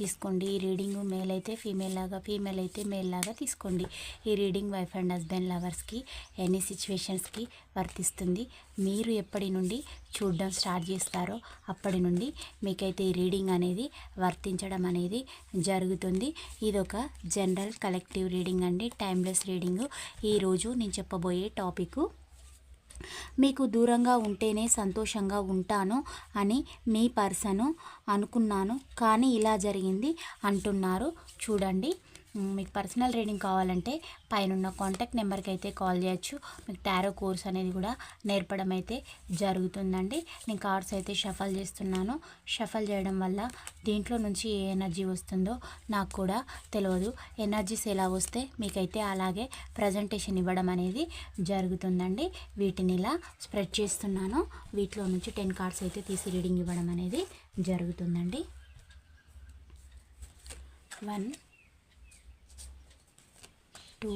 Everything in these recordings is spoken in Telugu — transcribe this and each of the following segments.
తీసుకోండి. ఈ రీడింగ్ మేల్ అయితే ఫీమేల్ లాగా ఫీమేల్ అయితే మేల్ లాగా తీసుకోండి. ఈ రీడింగ్ వైఫ్ అండ్ హస్బెండ్ లవర్స్కి ఎనీ సిచ్యువేషన్స్కి వర్తిస్తుంది. మీరు ఎప్పటి నుండి చూడడం స్టార్ట్ చేస్తారో అప్పటి నుండి మీకైతే ఈ రీడింగ్ అనేది వర్తించడం అనేది జరుగుతుంది. ఇది ఒక జనరల్ కలెక్టివ్ రీడింగ్ అండి. Timeless reading. ఈరోజు నేను చెప్పబోయే టాపిక్ మీకు దూరంగా ఉంటేనే సంతోషంగా ఉంటాను అని మీ పర్సను అనుకున్నాను. కానీ ఇలా జరిగింది అంటున్నారు. చూడండి. మీకు పర్సనల్ రీడింగ్ కావాలంటే పైన కాంటాక్ట్ నెంబర్కి అయితే కాల్ చేయొచ్చు. మీకు టారో కోర్స్ అనేది కూడా నేర్పడం అయితే జరుగుతుందండి. నేను కార్డ్స్ అయితే షఫల్ చేస్తున్నాను. షఫల్ చేయడం వల్ల దీంట్లో నుంచి ఏ ఎనర్జీ వస్తుందో నాకు కూడా తెలియదు ఎనర్జీస్ ఎలా వస్తే మీకైతే అలాగే ప్రజెంటేషన్ ఇవ్వడం అనేది జరుగుతుందండి. వీటిని ఇలా స్ప్రెడ్ చేస్తున్నాను. వీటిలో నుంచి టెన్ కార్డ్స్ అయితే తీసి రీడింగ్ ఇవ్వడం అనేది జరుగుతుందండి. One two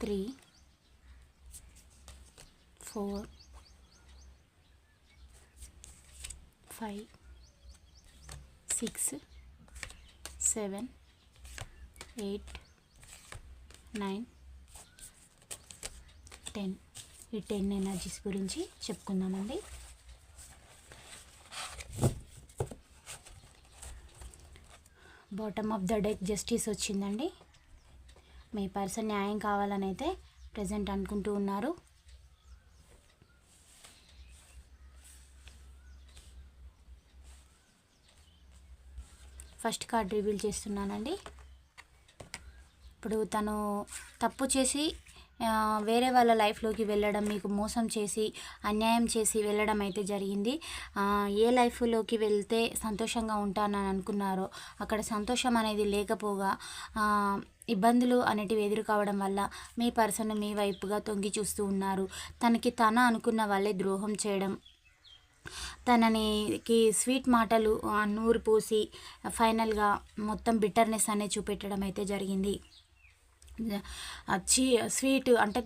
three four five six seven eight nine ten. ఈ టెన్ ఎనర్జీస్ గురించి చెప్పుకుందామండి. Bottom of the deck justice వచ్చిందండి. మీ పర్సన్ న్యాయం కావాలని అయితే ప్రజెంట్ అనుకుంటూ ఉన్నారు. ఫస్ట్ కార్డ్ రివీల్ చేస్తున్నానండి. ఇప్పుడు తను తప్పు చేసి వేరే వాళ్ళ లైఫ్లోకి వెళ్ళడం మీకు మోసం చేసి అన్యాయం చేసి వెళ్ళడం అయితే జరిగింది. ఏ లైఫ్లోకి వెళ్తే సంతోషంగా ఉంటానని అనుకున్నారో అక్కడ సంతోషం అనేది లేకపోగా ఇబ్బందులు అనేటివి ఎదుర్కోవడం వల్ల మీ పర్సన్ మీ వైపుగా తొంగి చూస్తూ ఉన్నారు. తనకి తన అనుకున్న వాళ్ళే ద్రోహం చేయడం తననికి స్వీట్ మాటలు నూరు పోసి ఫైనల్గా మొత్తం బిటర్నెస్ అనేది చూపెట్టడం అయితే జరిగింది. స్వీట్ అంటే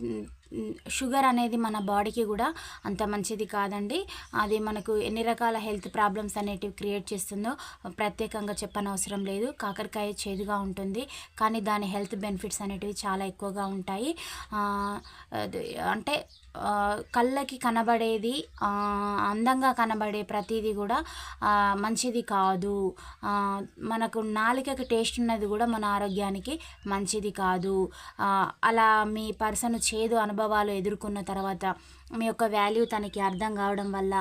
షుగర్ అనేది మన బాడీకి కూడా అంత మంచిది కాదండి. అది మనకు ఎన్ని రకాల హెల్త్ ప్రాబ్లమ్స్ అనేటివి క్రియేట్ చేస్తుందో ప్రత్యేకంగా చెప్పనవసరం లేదు. కాకరకాయ చేదుగా ఉంటుంది. కానీ దాని హెల్త్ బెనిఫిట్స్ అనేటివి చాలా ఎక్కువగా ఉంటాయి. అది అంటే కళ్ళకి కనబడేది అందంగా కనబడే ప్రతిదీ కూడా మంచిది కాదు. మనకు నాలికకి టేస్ట్ ఉన్నది కూడా మన ఆరోగ్యానికి మంచిది కాదు. అలా మీ పర్సన్ చేదు అనుభవం అనుభవాలు ఎదుర్కొన్న తర్వాత మీ యొక్క వాల్యూ తనకి అర్థం కావడం వల్ల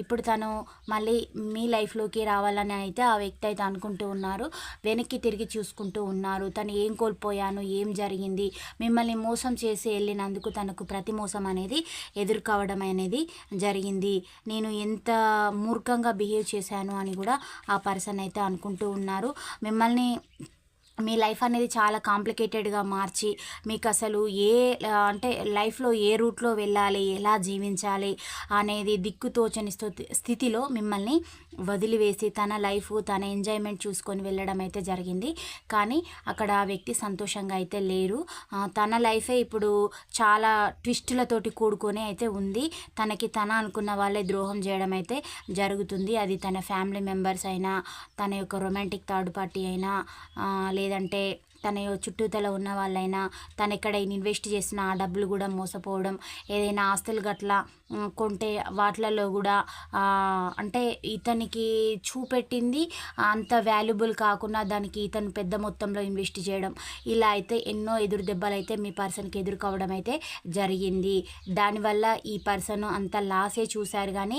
ఇప్పుడు తను మళ్ళీ మీ లైఫ్లోకి రావాలని అయితే ఆ వ్యక్తి అయితే అనుకుంటూ ఉన్నారు. వెనక్కి తిరిగి చూసుకుంటూ ఉన్నారు. తను ఏం కోల్పోయాను ఏం జరిగింది మిమ్మల్ని మోసం చేసి వెళ్ళినందుకు తనకు ప్రతి మోసం అనేది ఎదుర్కోవడం అనేది జరిగింది. నేను ఎంత మూర్ఖంగా బిహేవ్ చేశాను అని కూడా ఆ పర్సన్ అయితే అనుకుంటూ ఉన్నారు. మిమ్మల్ని మీ లైఫ్ అనేది చాలా కాంప్లికేటెడ్గా మార్చి మీకు అసలు ఏ అంటే లైఫ్లో ఏ రూట్లో వెళ్ళాలి ఎలా జీవించాలి అనేది దిక్కుతోచని స్థితి స్థితిలో మిమ్మల్ని వదిలివేసి తన లైఫ్ తన ఎంజాయ్మెంట్ చూసుకొని వెళ్ళడం అయితే జరిగింది. కానీ అక్కడ ఆ వ్యక్తి సంతోషంగా అయితే లేరు. తన లైఫే ఇప్పుడు చాలా ట్విస్టులతోటి కూడుకొని అయితే ఉంది. తనకి తన అనుకున్న వాళ్ళే ద్రోహం చేయడం అయితే జరుగుతుంది. అది తన ఫ్యామిలీ మెంబర్స్ అయినా తన యొక్క రొమాంటిక్ థర్డ్ పార్టీ అయినా లేదంటే తన చుట్టూతల ఉన్న వాళ్ళైనా తను ఎక్కడ ఇన్వెస్ట్ చేసిన ఆ డబ్బులు కూడా మోసపోవడం ఏదైనా ఆస్తులు గట్లా కొంటే వాటిలలో కూడా అంటే ఇతనికి చూపెట్టింది అంత వాల్యుబుల్ కాకుండా దానికి ఇతను పెద్ద మొత్తంలో ఇన్వెస్ట్ చేయడం. ఇలా అయితే ఎన్నో ఎదురు దెబ్బలు అయితే మీ పర్సన్కి ఎదుర్కోవడం అయితే జరిగింది. దానివల్ల ఈ పర్సన్ అంత లాసే చూశారు కానీ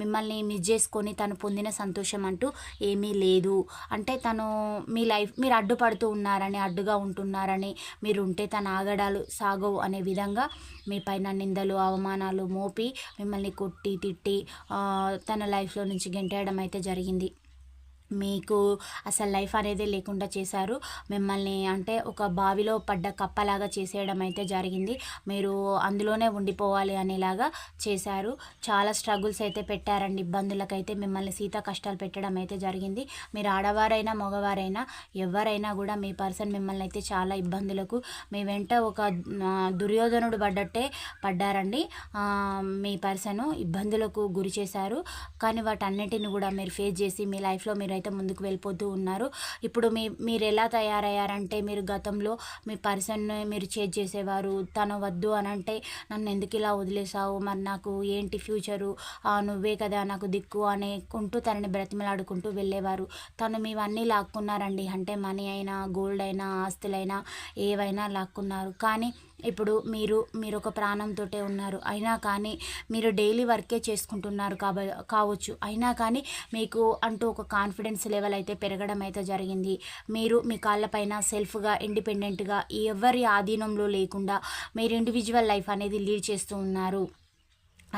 మిమ్మల్ని మిస్ చేసుకొని తను పొందిన సంతోషం అంటూ ఏమీ లేదు. అంటే తను మీ లైఫ్ మీరు అడ్డుపడుతూ ఉన్నారని అడ్డుగా ఉంటున్నారని మీరు ఉంటే తన ఆగడాలు సాగవు అనే విధంగా మీ పైన నిందలు అవమానాలు మోపి మిమ్మల్ని కొట్టి తిట్టి తన లైఫ్లో నుంచి గెంటేయడం అయితే జరిగింది. మీకు అసలు లైఫ్ అనేది లేకుండా చేశారు. మిమ్మల్ని అంటే ఒక బావిలో పడ్డ కప్పలాగా చేసేయడం అయితే జరిగింది. మీరు అందులోనే ఉండిపోవాలి అనేలాగా చేశారు. చాలా స్ట్రగుల్స్ అయితే పెట్టారండి. ఇబ్బందులకైతే మిమ్మల్ని సీత కష్టాలు పెట్టడం అయితే జరిగింది. మీరు ఆడవారైనా మగవారైనా ఎవరైనా కూడా మీ పర్సన్ మిమ్మల్ని అయితే చాలా ఇబ్బందులకు మీ వెంట ఒక దుర్యోధనుడు పడ్డట్టే పడ్డారండి. మీ పర్సన్ ఇబ్బందులకు గురి చేశారు. కానీ వాటన్నిటిని కూడా మీరు ఫేస్ చేసి మీ లైఫ్లో మీరు అయితే ముందుకు వెళ్ళిపోతూ ఉన్నారు. ఇప్పుడు మీ మీరు ఎలా తయారయ్యారంటే మీరు గతంలో మీ పర్సన్ని మీరు చేజ్ చేసేవారు తను వద్దు అని అంటే నన్ను ఎందుకు ఇలా వదిలేసావు మరి నాకు ఏంటి ఫ్యూచరు? ఆ, నువ్వే కదా నాకు దిక్కు అనేకుంటూ తనని బ్రతిమలాడుకుంటూ వెళ్ళేవారు. తను మీవన్నీ లాక్కున్నారండి. అంటే మనీ అయినా గోల్డ్ అయినా ఆస్తులైనా ఏవైనా లాక్కున్నారు. కానీ ఇప్పుడు మీరు మీరు ఒక ప్రాణంతో ఉన్నారు. అయినా కానీ మీరు డైలీ వర్కే చేసుకుంటున్నారు కాబ కావచ్చు. అయినా కానీ మీకు అంటూ ఒక కాన్ఫిడెన్స్ లెవెల్ అయితే పెరగడం అయితే జరిగింది. మీరు మీ కాళ్ళపైన సెల్ఫ్గా ఇండిపెండెంట్గా ఎవరి ఆధీనంలో లేకుండా మీరు ఇండివిజువల్ లైఫ్ అనేది లీడ్ చేస్తూ ఉన్నారు.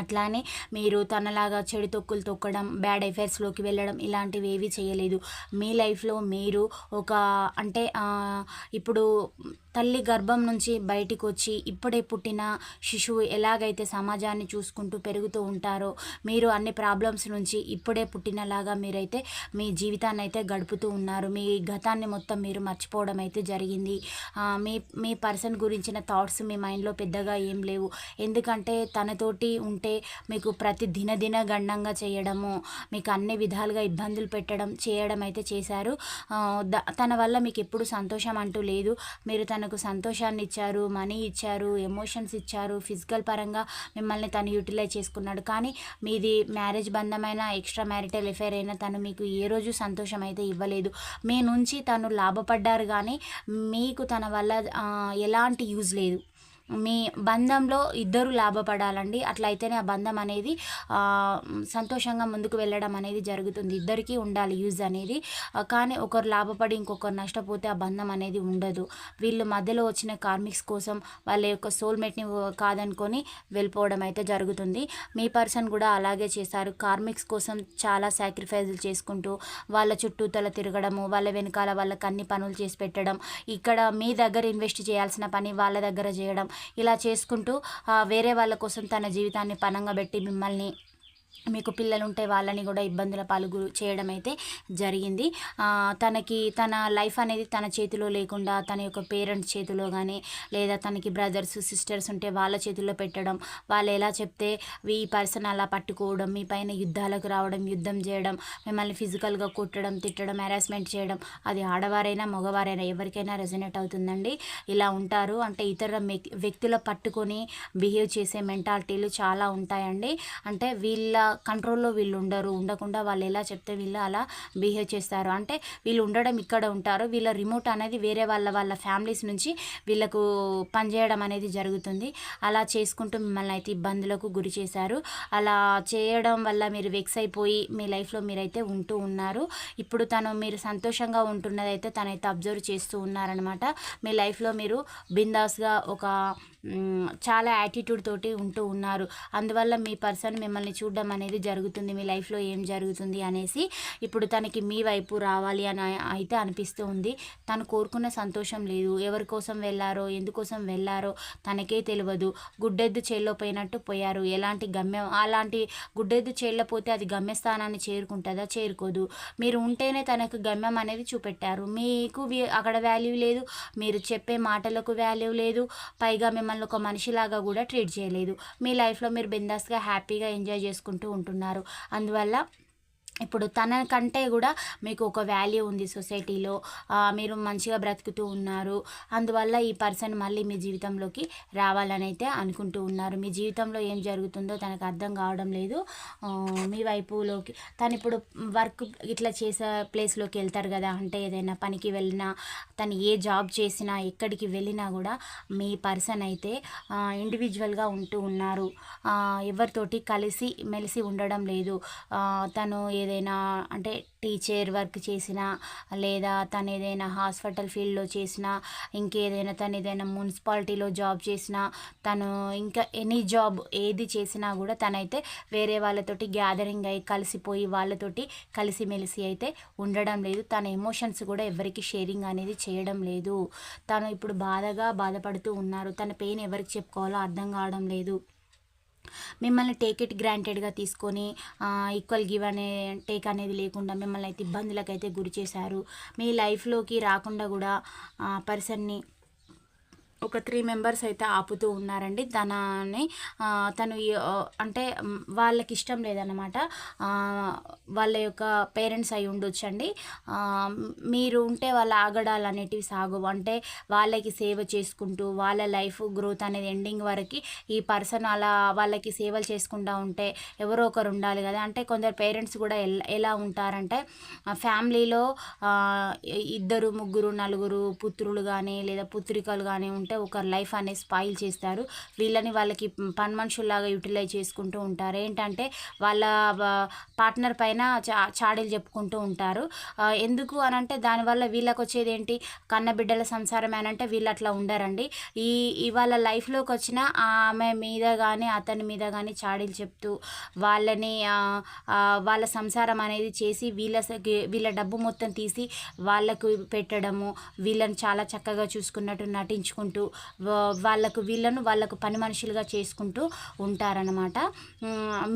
అట్లానే మీరు తనలాగా చెడు తొక్కులు తొక్కడం బ్యాడ్ ఎఫైర్స్లోకి వెళ్ళడం ఇలాంటివి ఏవి చేయలేదు. మీ లైఫ్లో మీరు ఒక అంటే ఇప్పుడు తల్లి గర్భం నుంచి బయటికి వచ్చి ఇప్పుడే పుట్టిన శిశువు ఎలాగైతే సమాజాన్ని చూసుకుంటూ పెరుగుతూ ఉంటారో మీరు అన్ని ప్రాబ్లమ్స్ నుంచి ఇప్పుడే పుట్టినలాగా మీరైతే మీ జీవితాన్ని అయితే గడుపుతూ ఉన్నారు. మీ గతాన్ని మొత్తం మీరు మర్చిపోవడం అయితే జరిగింది. మీ మీ పర్సన్ గురించిన థాట్స్ మీ మైండ్లో పెద్దగా ఏం లేవు. ఎందుకంటే తనతోటి ఉంటే మీకు ప్రతి దినదిన గండంగా చేయడము మీకు అన్ని విధాలుగా ఇబ్బందులు పెట్టడం చేయడం అయితే చేశారు. తన వల్ల మీకు ఎప్పుడు సంతోషం అంటూ లేదు. మీరు తన తనకు సంతోషాన్ని ఇచ్చారు మనీ ఇచ్చారు ఎమోషన్స్ ఇచ్చారు ఫిజికల్ పరంగా మిమ్మల్ని తను యూటిలైజ్ చేసుకున్నాడు. కానీ మీది మ్యారేజ్ బంధమైన ఎక్స్ట్రా మ్యారిటల్ ఎఫైర్ అయినా తను మీకు ఏ రోజు సంతోషం అయితే ఇవ్వలేదు. మీ నుంచి తను లాభపడ్డారు కానీ మీకు తన వల్ల ఎలాంటి యూజ్ లేదు. మీ బంధంలో ఇద్దరు లాభపడాలండి. అట్లయితేనే ఆ బంధం అనేది సంతోషంగా ముందుకు వెళ్ళడం అనేది జరుగుతుంది. ఇద్దరికీ ఉండాలి యూజ్ అనేది. కానీ ఒకరు లాభపడి ఇంకొకరు నష్టపోతే ఆ బంధం అనేది ఉండదు. వీళ్ళు మధ్యలో వచ్చిన కార్మిక్స్ కోసం వాళ్ళ యొక్క సోల్మేట్ని కాదనుకొని వెళ్ళిపోవడం అయితే జరుగుతుంది. మీ పర్సన్ కూడా అలాగే చేశారు కార్మిక్స్ కోసం చాలా సాక్రిఫైజులు చేసుకుంటూ వాళ్ళ చుట్టూతల తిరగడము వాళ్ళ వెనకాల వాళ్ళకి అన్ని పనులు చేసి పెట్టడం ఇక్కడ మీ దగ్గర ఇన్వెస్ట్ చేయాల్సిన పని వాళ్ళ దగ్గర చేయడం ఇలా చేసుకుంటూ వేరే వాళ్ళ కోసం తన జీవితాన్ని పనంగా పెట్టి మిమ్మల్ని మీకు పిల్లలు ఉంటే వాళ్ళని కూడా ఇబ్బందుల పాలు చేయడం అయితే జరిగింది తనకి తన లైఫ్ అనేది తన చేతిలో లేకుండా తన యొక్క పేరెంట్స్ చేతిలో కానీ లేదా తనకి బ్రదర్స్ సిస్టర్స్ ఉంటే వాళ్ళ చేతిలో పెట్టడం వాళ్ళు ఎలా చెప్తే ఈ పర్సన్ అలా పట్టుకోవడం మీ పైన యుద్ధాలకు రావడం యుద్ధం చేయడం మిమ్మల్ని ఫిజికల్గా కొట్టడం తిట్టడం హెరాస్మెంట్ చేయడం అది ఆడవారైనా మగవారైనా ఎవరికైనా రెజనేట్ అవుతుందండి. ఇలా ఉంటారు. అంటే ఇతర వ్యక్తుల పట్టుకొని బిహేవ్ చేసే మెంటాలిటీలు చాలా ఉంటాయండి. అంటే వీళ్ళ కంట్రోల్లో వీళ్ళు ఉండరు ఉండకుండా వాళ్ళు ఎలా చెప్తే వీళ్ళు అలా బిహేవ్ చేస్తారు. అంటే వీళ్ళు ఉండడం ఇక్కడ ఉంటారు వీళ్ళ రిమోట్ అనేది వేరే వాళ్ళ వాళ్ళ ఫ్యామిలీస్ నుంచి వీళ్ళకు పనిచేయడం అనేది జరుగుతుంది. అలా చేసుకుంటూ మిమ్మల్ని అయితే ఇబ్బందులకు గురి చేశారు. అలా చేయడం వల్ల మీరు వెక్స్ అయిపోయి మీ లైఫ్లో మీరైతే ఉంటూ ఉన్నారు. ఇప్పుడు తను మీరు సంతోషంగా ఉంటున్నదైతే తనైతే అబ్జర్వ్ చేస్తూ ఉన్నారనమాట మీ లైఫ్లో మీరు బిందాస్గా ఒక చాలా యాటిట్యూడ్ తోటి ఉంటూ ఉన్నారు. అందువల్ల మీ పర్సన్ మిమ్మల్ని చూడడం అనేది జరుగుతుంది మీ లైఫ్లో ఏం జరుగుతుంది అనేసి ఇప్పుడు తనకి మీ వైపు రావాలి అని అయితే అనిపిస్తూ ఉంది. తను కోరుకున్న సంతోషం లేదు. ఎవరి కోసం వెళ్ళారో ఎందుకోసం వెళ్ళారో తనకే తెలియదు. గుడ్డెద్దు చేల్లో పోయినట్టు పోయారు. ఎలాంటి గమ్యం అలాంటి గుడ్డెద్దు చేల్లో పోతే అది గమ్యస్థానాన్ని చేరుకుంటుందా చేరుకోదు. మీరు ఉంటేనే తనకు గమ్యం అనేది చూపెట్టారు. మీకు అక్కడ వాల్యూ లేదు. మీరు చెప్పే మాటలకు వాల్యూ లేదు. పైగా మిమ్మల్ని ఒక మనిషిలాగా కూడా ట్రీట్ చేయలేదు. మీ లైఫ్లో మీరు బిందాస్గా హ్యాపీగా ఎంజాయ్ చేసుకుంటూ ఉంటున్నారు. అందువల్ల ఇప్పుడు తన కంటే కూడా మీకు ఒక వాల్యూ ఉంది సొసైటీలో మీరు మంచిగా బ్రతుకుతూ ఉన్నారు. అందువల్ల ఈ పర్సన్ మళ్ళీ మీ జీవితంలోకి రావాలని అయితే అనుకుంటూ ఉన్నారు. మీ జీవితంలో ఏం జరుగుతుందో తనకు అర్థం కావడం లేదు. మీ వైపులోకి తను ఇప్పుడు వర్క్ ఇట్లా చేసే ప్లేస్లోకి వెళ్తారు కదా. అంటే ఏదైనా పనికి వెళ్ళినా తను ఏ జాబ్ చేసినా ఎక్కడికి వెళ్ళినా కూడా మీ పర్సన్ అయితే ఇండివిజువల్గా ఉంటూ ఉన్నారు. ఎవరితోటి కలిసి మెలిసి ఉండడం లేదు. తను ఏదైనా ఏదైనా అంటే టీచర్ వర్క్ చేసినా లేదా తను ఏదైనా హాస్పిటల్ ఫీల్డ్లో చేసినా ఇంకేదైనా తను ఏదైనా మున్సిపాలిటీలో జాబ్ చేసినా తను ఇంకా ఎనీ జాబ్ ఏది చేసినా కూడా తనైతే వేరే వాళ్ళతోటి గ్యాదరింగ్ అయ్యి కలిసిపోయి వాళ్ళతోటి కలిసిమెలిసి అయితే ఉండడం లేదు. తన ఎమోషన్స్ కూడా ఎవరికి షేరింగ్ అనేది చేయడం లేదు. తను ఇప్పుడు బాధగా బాధపడుతూ ఉన్నారు. తన పెయిన్ ఎవరికి చెప్పుకోవాలో అర్థం కావడం లేదు. మిమ్మల్ని టేక్ ఇట్ గ్రాంటెడ్గా తీసుకొని ఈక్వల్ గివ్ అనే టేక్ అనేది లేకుండా మిమ్మల్ని అయితే ఇబ్బందులకు అయితే గురి చేశారు. మీ లైఫ్లోకి రాకుండా కూడా పర్సన్ని ఒక త్రీ మెంబర్స్ అయితే ఆపుతూ ఉన్నారండి. తనని తను అంటే వాళ్ళకి ఇష్టం లేదన్నమాట. వాళ్ళ యొక్క పేరెంట్స్ అయి ఉండొచ్చండి. మీరు ఉంటే వాళ్ళ ఆగడాలు అనేటివి సాగవు అంటే వాళ్ళకి సేవ చేసుకుంటూ వాళ్ళ లైఫ్ గ్రోత్ అనేది ఎండింగ్ వరకు ఈ పర్సన్ అలా వాళ్ళకి సేవలు చేసుకుంటూ ఉంటే ఎవరో ఒకరు ఉండాలి కదా. అంటే కొందరు పేరెంట్స్ కూడా ఎలా ఉంటారంటే ఫ్యామిలీలో ఇద్దరు ముగ్గురు నలుగురు పుత్రులు కానీ లేదా పుత్రికలు కానీ ఉంటే అంటే ఒక లైఫ్ అనేది స్పాయిల్ చేస్తారు. వీళ్ళని వాళ్ళకి పని మనుషుల్లాగా యూటిలైజ్ చేసుకుంటూ ఉంటారు. ఏంటంటే వాళ్ళ పార్ట్నర్ పైన చా చాడీలు చెప్పుకుంటూ ఉంటారు. ఎందుకు అని అంటే దానివల్ల వీళ్ళకి వచ్చేది ఏంటి కన్న బిడ్డల సంసారం అని అంటే వీళ్ళు అట్లా ఉండరండి. ఈ ఇవాళ లైఫ్లోకి వచ్చిన ఆమె మీద కానీ అతని మీద కానీ చాడీలు చెప్తూ వాళ్ళని వాళ్ళ సంసారం అనేది చేసి వీళ్ళ వీళ్ళ డబ్బు మొత్తం తీసి వాళ్ళకు పెట్టడము వీళ్ళని చాలా చక్కగా చూసుకున్నట్టు నటించుకుంటూ వాళ్ళకు వీళ్ళను వాళ్ళకు పని మనుషులుగా చేసుకుంటూ ఉంటారనమాట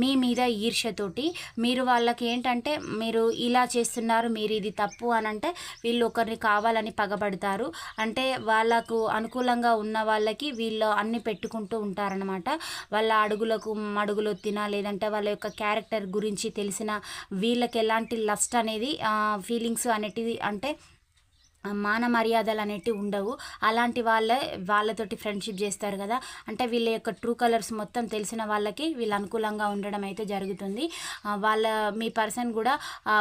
మీ మీద ఈర్ష్యతోటి మీరు వాళ్ళకి ఏంటంటే మీరు ఇలా చేస్తున్నారు మీరు ఇది తప్పు అని అంటే వీళ్ళు ఒకరిని కావాలని పగబడతారు. అంటే వాళ్ళకు అనుకూలంగా ఉన్న వాళ్ళకి వీళ్ళు అన్ని పెట్టుకుంటూ ఉంటారనమాట వాళ్ళ అడుగులకు మడుగులు తినా లేదంటే వాళ్ళ యొక్క క్యారెక్టర్ గురించి తెలిసిన వీళ్ళకి ఎలాంటి లస్ట్ అనేది ఫీలింగ్స్ అనేటివి అంటే మాన మర్యాదలు అనేటివి ఉండవు. అలాంటి వాళ్ళే వాళ్ళతోటి ఫ్రెండ్షిప్ చేస్తారు కదా. అంటే వీళ్ళ యొక్క ట్రూ కలర్స్ మొత్తం తెలిసిన వాళ్ళకి వీళ్ళు అనుకూలంగా ఉండడం అయితే జరుగుతుంది. వాళ్ళ మీ పర్సన్ కూడా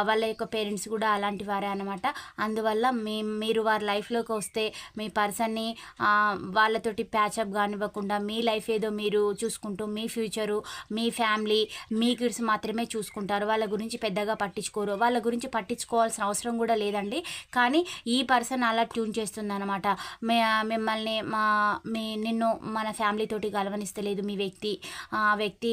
వాళ్ళ యొక్క పేరెంట్స్ కూడా అలాంటి వారే అనమాట అందువల్ల మీ మీరు వారి లైఫ్లోకి వస్తే మీ పర్సన్ని వాళ్ళతోటి ప్యాచప్ కానివ్వకుండా మీ లైఫ్ ఏదో మీరు చూసుకుంటూ మీ ఫ్యూచరు మీ ఫ్యామిలీ మీ కిడ్స్ మాత్రమే చూసుకుంటారు. వాళ్ళ గురించి పెద్దగా పట్టించుకోరు. వాళ్ళ గురించి పట్టించుకోవాల్సిన అవసరం కూడా లేదండి. కానీ ఈ పర్సన్ అలా ట్యూన్ చేస్తుంది అనమాట మిమ్మల్ని మా మీ నిన్ను మన ఫ్యామిలీతోటి కలవనిస్తలేదు మీ వ్యక్తి. ఆ వ్యక్తి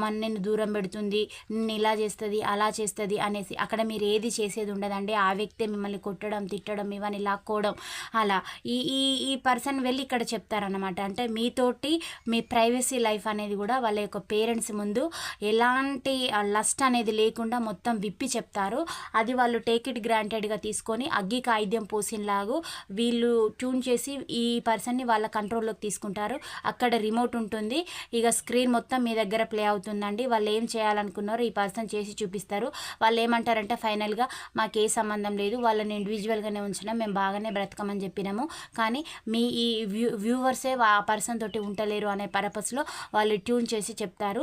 మన నిన్ను దూరం పెడుతుంది నిన్ను ఇలా చేస్తుంది అలా చేస్తుంది అనేసి అక్కడ మీరు ఏది చేసేది ఉండదండి. ఆ వ్యక్తి మిమ్మల్ని కొట్టడం తిట్టడం ఇవన్నీ లాక్కోవడం అలా. ఈ ఈ ఈ పర్సన్ వెళ్ళి ఇక్కడ చెప్తారనమాట అంటే మీతోటి మీ ప్రైవసీ లైఫ్ అనేది కూడా వాళ్ళ యొక్క పేరెంట్స్ ముందు ఎలాంటి లస్ట్ అనేది లేకుండా మొత్తం విప్పి చెప్తారు. అది వాళ్ళు టేక్ ఇట్ గ్రాంటెడ్గా తీసుకొని అగ్గి కాయిద్యం పోసిన్లాగు వీళ్ళు ట్యూన్ చేసి ఈ పర్సన్ని వాళ్ళ కంట్రోల్లోకి తీసుకుంటారు. అక్కడ రిమోట్ ఉంటుంది. ఇక స్క్రీన్ మొత్తం మీ దగ్గర ప్లే అవుతుందండి. వాళ్ళు ఏం చేయాలనుకున్నారో ఈ పర్సన్ చేసి చూపిస్తారు. వాళ్ళు ఏమంటారంటే ఫైనల్గా మాకు ఏ సంబంధం లేదు. వాళ్ళని ఇండివిజువల్గానే ఉంచడం. మేము బాగానే బ్రతకమని చెప్పినాము. కానీ మీ ఈ వ్యూ వ్యూవర్సే ఆ పర్సన్ తోటి ఉండలేరు అనే పర్పస్లో వాళ్ళు ట్యూన్ చేసి చెప్తారు.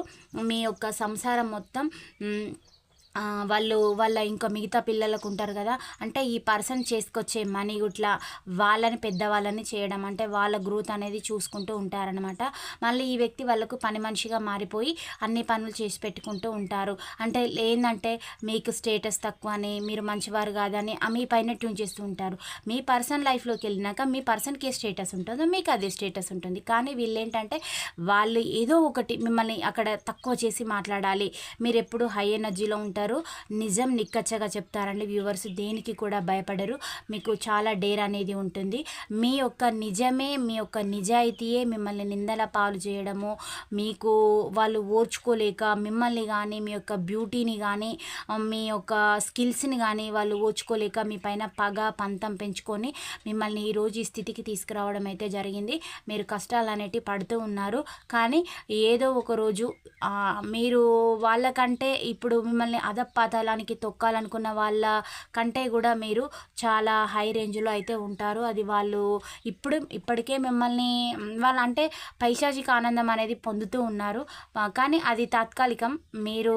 మీ యొక్క సంసారం మొత్తం వాళ్ళు వాళ్ళ ఇంకా మిగతా పిల్లలకు ఉంటారు కదా అంటే ఈ పర్సన్ చేసుకొచ్చే మనీ గుట్లా వాళ్ళని పెద్దవాళ్ళని చేయడం అంటే వాళ్ళ గ్రోత్ అనేది చూసుకుంటూ ఉంటారనమాట మళ్ళీ ఈ వ్యక్తి వాళ్ళకు పని మనిషిగా మారిపోయి అన్ని పనులు చేసి పెట్టుకుంటూ ఉంటారు. అంటే ఏంటంటే మీకు స్టేటస్ తక్కువ అని మీరు మంచివారు కాదని మీ పైన ట్యూన్ చేస్తూ ఉంటారు. మీ పర్సన్ లైఫ్లోకి వెళ్ళినాక మీ పర్సన్కి ఏ స్టేటస్ ఉంటుందో మీకు అదే స్టేటస్ ఉంటుంది. కానీ వీళ్ళు ఏంటంటే వాళ్ళు ఏదో ఒకటి మిమ్మల్ని అక్కడ తక్కువ చేసి మాట్లాడాలి. మీరు ఎప్పుడు హై ఎనర్జీలో ఉంటారు చెప్తారు. నిజం నిక్కచ్చగా చెప్తారండి. వ్యూవర్స్ దేనికి కూడా భయపడరు. మీకు చాలా డేర్ అనేది ఉంటుంది. మీ యొక్క నిజమే మీ యొక్క నిజాయితీయే మిమ్మల్ని నిందల పాలు చేయడము మీకు వాళ్ళు ఓర్చుకోలేక మిమ్మల్ని కానీ మీ యొక్క బ్యూటీని కానీ మీ యొక్క స్కిల్స్ని కానీ వాళ్ళు ఓర్చుకోలేక మీ పైన పగ పంతం పెంచుకొని మిమ్మల్ని ఈరోజు ఈ స్థితికి తీసుకురావడం అయితే జరిగింది. మీరు కష్టాలు అనేటివి పడుతూ ఉన్నారు. కానీ ఏదో ఒక రోజు మీరు వాళ్ళకంటే ఇప్పుడు మిమ్మల్ని అధపాతాళానికి తొక్కాలనుకున్న వాళ్ళ కంటే కూడా మీరు చాలా హై రేంజ్లో అయితే ఉంటారు. అది వాళ్ళు ఇప్పుడు ఇప్పటికే మిమ్మల్ని వాళ్ళు అంటే పైశాచిక ఆనందం అనేది పొందుతూ ఉన్నారు. కానీ అది తాత్కాలికం మీరు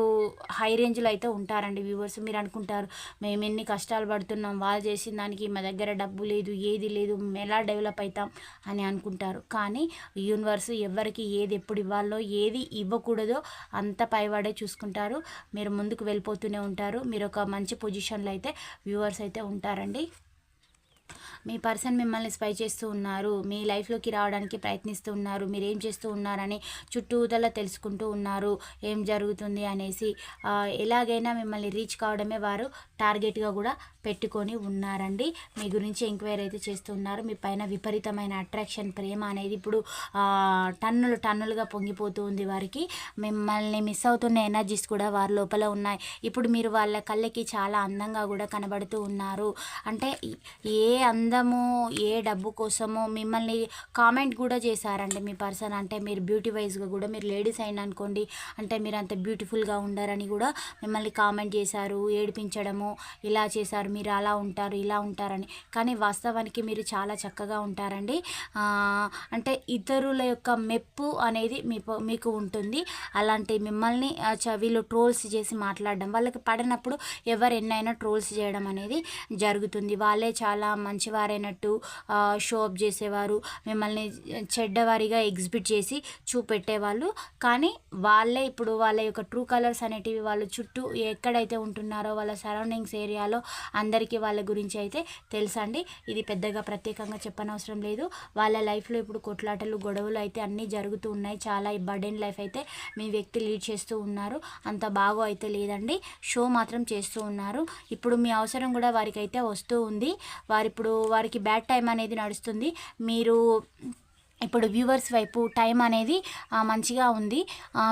హై రేంజ్లో అయితే ఉంటారండి వ్యూవర్స్. మీరు అనుకుంటారు మేము ఎన్ని కష్టాలు పడుతున్నాం వాళ్ళు చేసిన దానికి మా దగ్గర డబ్బు లేదు ఏది లేదు ఎలా డెవలప్ అవుతాం అని అనుకుంటారు. కానీ యూనివర్స్ ఎవరికి ఏది ఎప్పుడు ఇవ్వాలో ఏది ఇవ్వకూడదో అంత పైవాడే చూసుకుంటారు. మీరు ముందుకు వెళ్ళి వెళ్ళిపోతూనే ఉంటారు. మీరు ఒక మంచి పొజిషన్లో అయితే వ్యూవర్స్ అయితే ఉంటారండి. మీ పర్సన్ మిమ్మల్ని స్పై చేస్తూ ఉన్నారు మీ లైఫ్లోకి రావడానికి ప్రయత్నిస్తూ ఉన్నారు మీరు ఏం చేస్తూ ఉన్నారని చుట్టూతల తెలుసుకుంటూ ఉన్నారు ఏం జరుగుతుంది అనేసి ఎలాగైనా మిమ్మల్ని రీచ్ కావడమే వారు టార్గెట్గా కూడా పెట్టుకొని ఉన్నారండి. మీ గురించి ఎంక్వైరీ అయితే చేస్తూ ఉన్నారు. మీ పైన విపరీతమైన అట్రాక్షన్ ప్రేమ అనేది ఇప్పుడు టన్నులు టన్నులుగా పొంగిపోతూ ఉంది వారికి. మిమ్మల్ని మిస్ అవుతున్న ఎనర్జీస్ కూడా వారి లోపల ఉన్నాయి. ఇప్పుడు మీరు వాళ్ళ కళ్ళకి చాలా అందంగా కూడా కనబడుతూ ఉన్నారు. అంటే ఏ అందము ఏ డబ్బు కోసమో మిమ్మల్ని కామెంట్ కూడా చేశారండి మీ పర్సన్. అంటే మీరు బ్యూటీ వైజ్గా కూడా మీరు లేడీస్ అయిన అనుకోండి అంటే మీరు అంత బ్యూటిఫుల్గా ఉండరని కూడా మిమ్మల్ని కామెంట్ చేశారు ఏడిపించడము ఇలా చేశారు మీరు అలా ఉంటారు ఇలా ఉంటారని. కానీ వాస్తవానికి మీరు చాలా చక్కగా ఉంటారండి. అంటే ఇతరుల యొక్క మెప్పు అనేది మీ మీకు ఉంటుంది. అలాంటి మిమ్మల్ని వీళ్ళు ట్రోల్స్ చేసి మాట్లాడడం వాళ్ళకి పడినప్పుడు ఎవరు ఎన్నైనా ట్రోల్స్ చేయడం అనేది జరుగుతుంది. వాళ్ళే చాలా మంచివారైనట్టు షో అప్ చేసేవారు మిమ్మల్ని చెడ్డవారిగా ఎగ్జిబిట్ చేసి చూపెట్టేవాళ్ళు. కానీ వాళ్ళే ఇప్పుడు వాళ్ళ యొక్క ట్రూ కలర్స్ అనేటివి వాళ్ళు చుట్టూ ఎక్కడైతే ఉంటున్నారో వాళ్ళ సరౌండింగ్స్ ఏరియాలో అందరికీ వాళ్ళ గురించి అయితే తెలుసండి. ఇది పెద్దగా ప్రత్యేకంగా చెప్పనవసరం లేదు. వాళ్ళ లైఫ్లో ఇప్పుడు కొట్లాటలు గొడవలు అయితే అన్నీ జరుగుతూ ఉన్నాయి. చాలా బర్డెన్ లైఫ్ అయితే మీ వ్యక్తి లీడ్ చేస్తూ ఉన్నారు. అంత బాగో అయితే లేదండి. షో మాత్రం చేస్తూ ఉన్నారు. ఇప్పుడు మీ అవసరం కూడా వారికైతే వస్తూ ఉంది. వారిప్పుడు వారికి బ్యాడ్ టైం అనేది నడుస్తుంది. మీరు ఇప్పుడు వ్యూవర్స్ వైపు టైం అనేది మంచిగా ఉంది.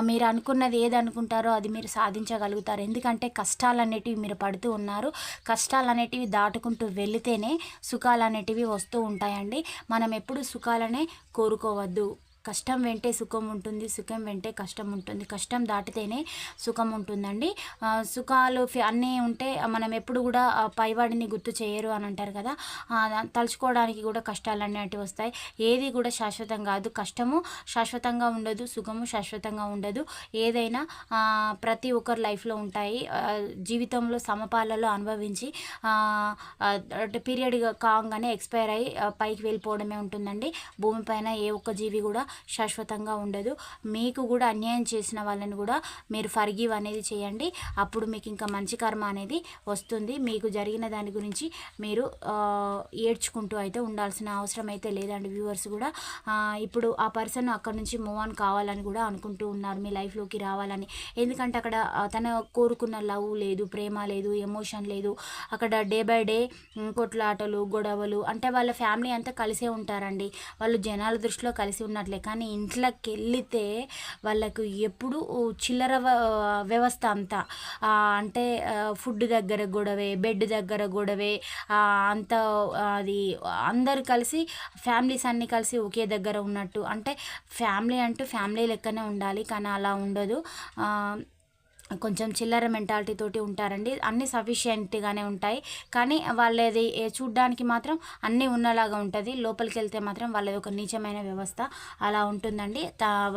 మీరు అనుకున్నది ఏది అనుకుంటారో అది మీరు సాధించగలుగుతారు. ఎందుకంటే కష్టాలు అనేటివి మీరు పడుతూ ఉన్నారు. కష్టాలు అనేటివి దాటుకుంటూ వెళితేనే సుఖాలు అనేటివి వస్తూ ఉంటాయండి. మనం ఎప్పుడు సుఖాలనే కోరుకోవద్దు. కష్టం వెంటే సుఖం ఉంటుంది సుఖం వెంటే కష్టం ఉంటుంది. కష్టం దాటితేనే సుఖం ఉంటుందండి. సుఖాలు అన్నీ ఉంటే మనం ఎప్పుడు కూడా పైవాడిని గుర్తు చేయరు అని అంటారు కదా. తలుచుకోవడానికి కూడా కష్టాలు అనేటివి వస్తాయి. ఏది కూడా శాశ్వతం కాదు. కష్టము శాశ్వతంగా ఉండదు సుఖము శాశ్వతంగా ఉండదు. ఏదైనా ప్రతి ఒక్కరి లైఫ్లో ఉంటాయి. జీవితంలో సమపాలలో అనుభవించి పీరియడ్ కాగానే ఎక్స్పైర్ అయ్యి పైకి వెళ్ళిపోవడమే ఉంటుందండి. భూమిపైన ఏ ఒక్క జీవి కూడా శాశ్వతంగా ఉండదు. మీకు కూడా అన్యాయం చేసిన వాళ్ళని కూడా మీరు ఫర్గివ్ అనేది చేయండి. అప్పుడు మీకు ఇంకా మంచి కర్మ అనేది వస్తుంది. మీకు జరిగిన దాని గురించి మీరు ఏడ్చుకుంటూ అయితే ఉండాల్సిన అవసరం అయితే లేదండి వ్యూవర్స్ కూడా. ఇప్పుడు ఆ పర్సన్ అక్కడ నుంచి మూవ్ ఆన్ కావాలని కూడా అనుకుంటూ ఉన్నారు. మీ లైఫ్లోకి రావాలని. ఎందుకంటే అక్కడ తన కోరుకున్న లవ్ లేదు ప్రేమ లేదు ఎమోషన్ లేదు. అక్కడ డే బై డే కొట్లాటలు గొడవలు అంటే వాళ్ళ ఫ్యామిలీ అంతా కలిసే ఉంటారండి. వాళ్ళు జనాల దృష్టిలో కలిసి ఉన్నట్లే. కానీ ఇంట్లోకి వెళితే వాళ్ళకు ఎప్పుడు చిల్లర వ్యవస్థ అంతా. అంటే ఫుడ్ దగ్గర గొడవే బెడ్ దగ్గర గొడవే అంత అది అందరు కలిసి ఫ్యామిలీస్ అన్నీ కలిసి ఒకే దగ్గర ఉన్నట్టు. అంటే ఫ్యామిలీ అంటూ ఫ్యామిలీ లెక్కనే ఉండాలి కానీ అలా ఉండదు. కొంచెం చిల్లర మెంటాలిటీ తోటి ఉంటారండి. అన్నీ సఫిషియెంట్గానే ఉంటాయి. కానీ వాళ్ళది చూడ్డానికి మాత్రం అన్నీ ఉన్నలాగా ఉంటుంది. లోపలికి వెళ్తే మాత్రం వాళ్ళది ఒక నీచమైన వ్యవస్థ. అలా ఉంటుందండి.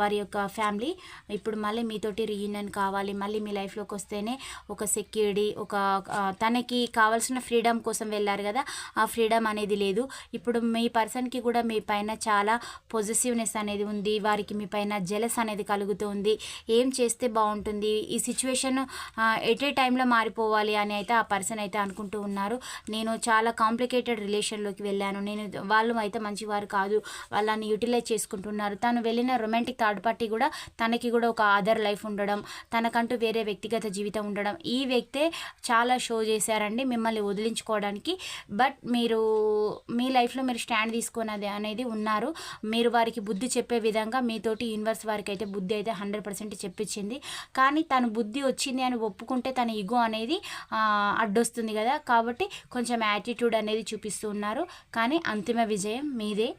వారి యొక్క ఫ్యామిలీ ఇప్పుడు మళ్ళీ మీతోటి రీయూనియన్ కావాలి. మళ్ళీ మీ లైఫ్లోకి వస్తేనే ఒక సెక్యూరిటీ ఒక తనకి కావాల్సిన ఫ్రీడమ్ కోసం వెళ్ళారు కదా ఆ ఫ్రీడమ్ అనేది లేదు. ఇప్పుడు మీ పర్సన్కి కూడా మీ పైన చాలా పొజిటివ్నెస్ అనేది ఉంది. వారికి మీ పైన జెలస్ అనేది కలుగుతుంది ఏం చేస్తే బాగుంటుంది? ఈ సిచ్యువేషన్ ఎట్ ఏ టైంలో మారిపోవాలి అని అయితే ఆ పర్సన్ అయితే అనుకుంటూ ఉన్నారు. నేను చాలా కాంప్లికేటెడ్ రిలేషన్లోకి వెళ్ళాను. నేను వాళ్ళు అయితే మంచివారు కాదు. వాళ్ళని యూటిలైజ్ చేసుకుంటున్నారు. తను వెళ్ళిన రొమాంటిక్ థర్డ్ పార్టీ కూడా తనకి కూడా ఒక అదర్ లైఫ్ ఉండడం తనకంటూ వేరే వ్యక్తిగత జీవితం ఉండడం ఈ వ్యక్తే చాలా షో చేశారండి మిమ్మల్ని వదిలించుకోవడానికి. బట్ మీరు మీ లైఫ్లో మీరు స్టాండ్ తీసుకున్నది అనేది ఉన్నారు. మీరు వారికి బుద్ధి చెప్పే విధంగా మీతోటి యూనివర్స్ వారికి అయితే బుద్ధి అయితే హండ్రెడ్ పర్సెంట్ చెప్పించింది. కానీ తను బుద్ధి వచ్చింది అని ఒప్పుకుంటే తన ఇగో అనేది అడ్డొస్తుంది కదా. కాబట్టి కొంచెం యాటిట్యూడ్ అనేది చూపిస్తూ ఉన్నారు. కానీ అంతిమ విజయం మీదే.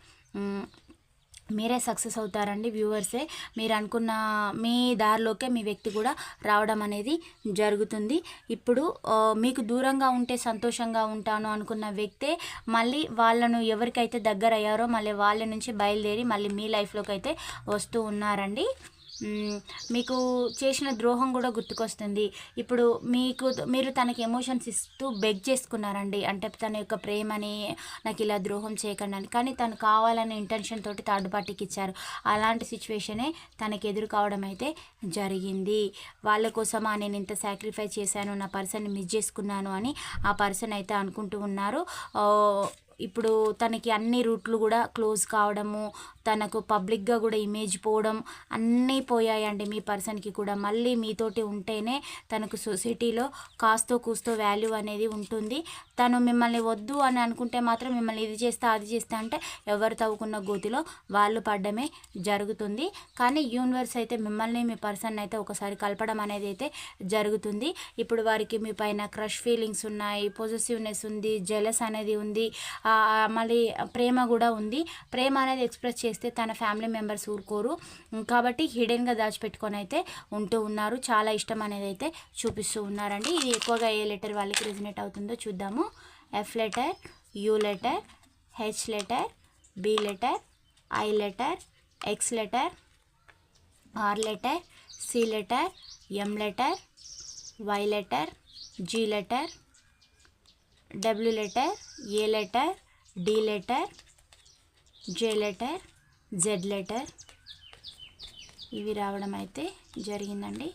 మీరే సక్సెస్ అవుతారండి వ్యూవర్సే. మీరు అనుకున్న మీ దారిలోకే మీ వ్యక్తి కూడా రావడం అనేది జరుగుతుంది. ఇప్పుడు మీకు దూరంగా ఉంటే సంతోషంగా ఉంటాను అనుకున్న వ్యక్తే మళ్ళీ వాళ్ళను ఎవరికైతే దగ్గర అయ్యారో మళ్ళీ వాళ్ళ నుంచి బయలుదేరి మళ్ళీ మీ లైఫ్లోకి అయితే వస్తూ ఉన్నారండి. మీకు చేసిన ద్రోహం కూడా గుర్తుకొస్తుంది. ఇప్పుడు మీకు మీరు తనకి ఎమోషన్స్ ఇస్తూ బెగ్ చేసుకున్నారండి. అంటే తన యొక్క ప్రేమని నాకు ఇలా ద్రోహం చేయకండి అని. కానీ తను కావాలనే ఇంటెన్షన్ తోటి థర్డ్ పార్టీకి ఇచ్చారు. అలాంటి సిచ్యువేషనే తనకి ఎదురు కావడం అయితే జరిగింది. వాళ్ళ కోసమా నేను ఇంత సాక్రిఫైస్ చేశాను నా పర్సన్ని మిస్ చేసుకున్నాను అని ఆ పర్సన్ అయితే అనుకుంటూ ఉన్నారు. ఇప్పుడు తనకి అన్ని రూట్లు కూడా క్లోజ్ కావడము తనకు పబ్లిక్గా కూడా ఇమేజ్ పోవడం అన్నీ పోయాయండి మీ పర్సన్కి కూడా. మళ్ళీ మీతోటి ఉంటేనే తనకు సొసైటీలో కాస్తో కూస్తో వాల్యూ అనేది ఉంటుంది. తను మిమ్మల్ని వద్దు అని అనుకుంటే మాత్రం మిమ్మల్ని ఇది చేస్తా అది చేస్తా అంటే ఎవరు తవ్వుకున్న గోతిలో వాళ్ళు పడ్డమే జరుగుతుంది. కానీ యూనివర్స్ అయితే మిమ్మల్ని మీ పర్సన్ అయితే ఒకసారి కలపడం అనేది అయితే జరుగుతుంది. ఇప్పుడు వారికి మీ పైన క్రష్ ఫీలింగ్స్ ఉన్నాయి పొజిటివ్నెస్ ఉంది జెలస్ అనేది ఉంది మళ్ళీ ప్రేమ కూడా ఉంది. ప్రేమ అనేది ఎక్స్ప్రెస్ చేస్తే తన ఫ్యామిలీ మెంబర్స్ ఊరుకోరు. కాబట్టి హిడెన్గా దాచిపెట్టుకొని అయితే ఉంటూ ఉన్నారు. చాలా ఇష్టం అనేది అయితే చూపిస్తూ ఉన్నారండి. ఇది ఎక్కువగా ఏ లెటర్ వాళ్ళకి రిజనేట్ అవుతుందో చూద్దాము. F letter U letter H letter B letter I letter X letter R letter C letter M letter Y letter G letter W letter A letter D letter J letter Z letter ఇవి రావడం అయితే జరిగిందండి.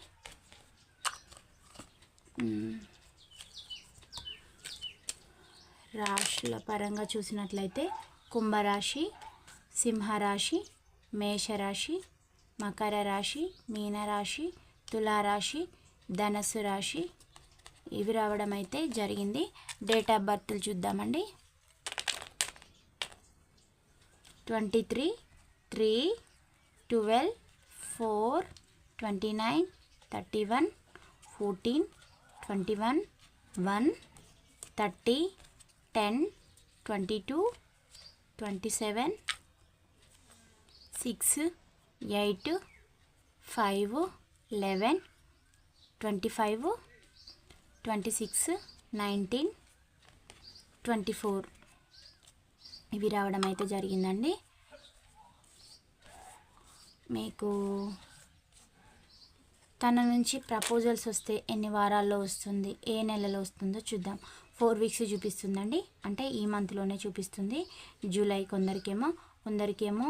రాశుల పరంగా చూసినట్లయితే కుంభరాశి సింహరాశి మేషరాశి మకర రాశి మీనరాశి తులారాశి ధనస్సు రాశి ఇవి రావడం అయితే జరిగింది. డేట్ ఆఫ్ బర్త్లు చూద్దామండి. Twenty three three twelve four twenty nine thirty one fourteen twenty one one thirty ten twenty two twenty seven six eight five eleven twenty five twenty six nineteen twenty four ఇవి రావడం అయితే జరిగిందండి. మీకు తన నుంచి ప్రపోజల్స్ వస్తే ఎన్ని వారాల్లో వస్తుంది ఏ నెలలో వస్తుందో చూద్దాం. ఫోర్ వీక్స్ చూపిస్తుందండి. అంటే ఈ మంత్లోనే చూపిస్తుంది. జూలై కొందరికేమో కొందరికేమో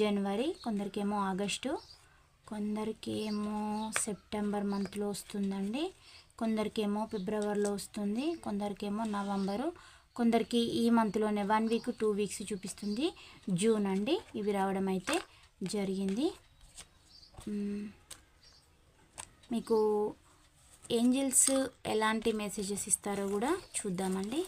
జనవరి కొందరికేమో ఆగస్టు కొందరికేమో సెప్టెంబర్ మంత్లో వస్తుందండి. కొందరికేమో ఫిబ్రవరిలో వస్తుంది కొందరికేమో నవంబరు కొందరికి ఈ మంత్లోనే వన్ వీక్ టూ వీక్స్ చూపిస్తుంది. జూన్ అండి. ఇవి రావడం అయితే జరిగింది. మీకు ఏంజిల్స్ ఎలాంటి మెసేజెస్ ఇస్తారో కూడా చూద్దామండి.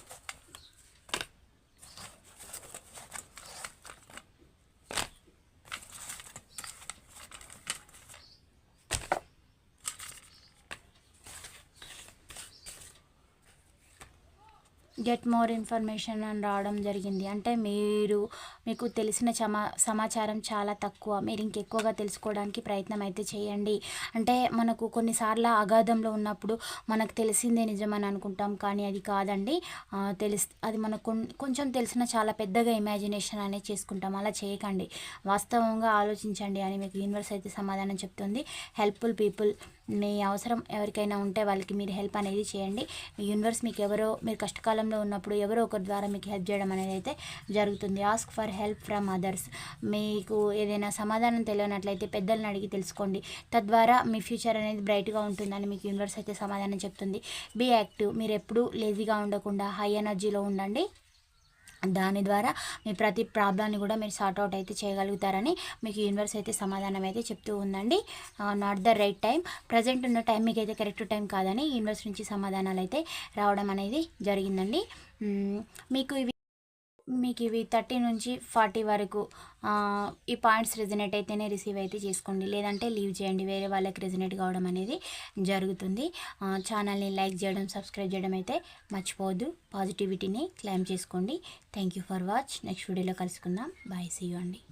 గెట్ మోర్ ఇన్ఫర్మేషన్ అని రావడం జరిగింది. అంటే మీరు మీకు తెలిసిన సమా సమాచారం చాలా తక్కువ. మీరు ఇంకెక్కువగా తెలుసుకోవడానికి ప్రయత్నం అయితే చేయండి. అంటే మనకు కొన్నిసార్లు అగాధంలో ఉన్నప్పుడు మనకు తెలిసిందే నిజమని అనుకుంటాం. కానీ అది కాదండి. ఆ, తెలుస్ అది మనకు కొంచెం తెలిసిన చాలా పెద్దగా ఇమాజినేషన్ అనేది చేసుకుంటాం. అలా చేయకండి. వాస్తవంగా ఆలోచించండి అని మీకు యూనివర్స్ అయితే సమాధానం చెప్తుంది. హెల్ప్ఫుల్ పీపుల్ మీ అవసరం ఎవరికైనా ఉంటే వాళ్ళకి మీరు హెల్ప్ అనేది చేయండి. మీ యూనివర్స్ మీకు ఎవరో మీరు కష్టకాలంలో ఉన్నప్పుడు ఎవరో ఒకరి ద్వారా మీకు హెల్ప్ చేయడం అనేది అయితే జరుగుతుంది. Ask for help from others మీకు ఏదైనా సమాధానం తెలియనట్లయితే పెద్దలను అడిగి తెలుసుకోండి. తద్వారా మీ ఫ్యూచర్ అనేది బ్రైట్గా ఉంటుందని మీకు యూనివర్స్ అయితే సమాధానం చెప్తుంది. బీ యాక్టివ్ మీరు ఎప్పుడూ లేజీగా ఉండకుండా హై ఎనర్జీలో ఉండండి. దాని ద్వారా మీ ప్రతి ప్రాబ్లమ్ని కూడా మీరు సార్ట్అవుట్ అయితే చేయగలుగుతారని మీకు యూనివర్స్ అయితే సమాధానం అయితే చెప్తూ ఉందండి. Not the right time present ఉన్న టైం మీకు అయితే కరెక్ట్ టైం కాదని యూనివర్స్ నుంచి సమాధానాలు అయితే రావడం అనేది జరిగిందండి. మీకు ఇవి మీకు ఇవి థర్టీ నుంచి ఫార్టీ వరకు ఈ పాయింట్స్ రెజినేట్ అయితేనే రిసీవ్ అయితే చేసుకోండి. లేదంటే లీవ్ చేయండి. వేరే వాళ్ళకి రెజినేట్ కావడం అనేది జరుగుతుంది. ఛానల్ని లైక్ చేయడం సబ్స్క్రైబ్ చేయడం అయితే మర్చిపోవద్దు. పాజిటివిటీని క్లైమ్ చేసుకోండి. Thank you for watch. Next వీడియోలో కలుసుకుందాం. బాయ్. సీ యూ అండి.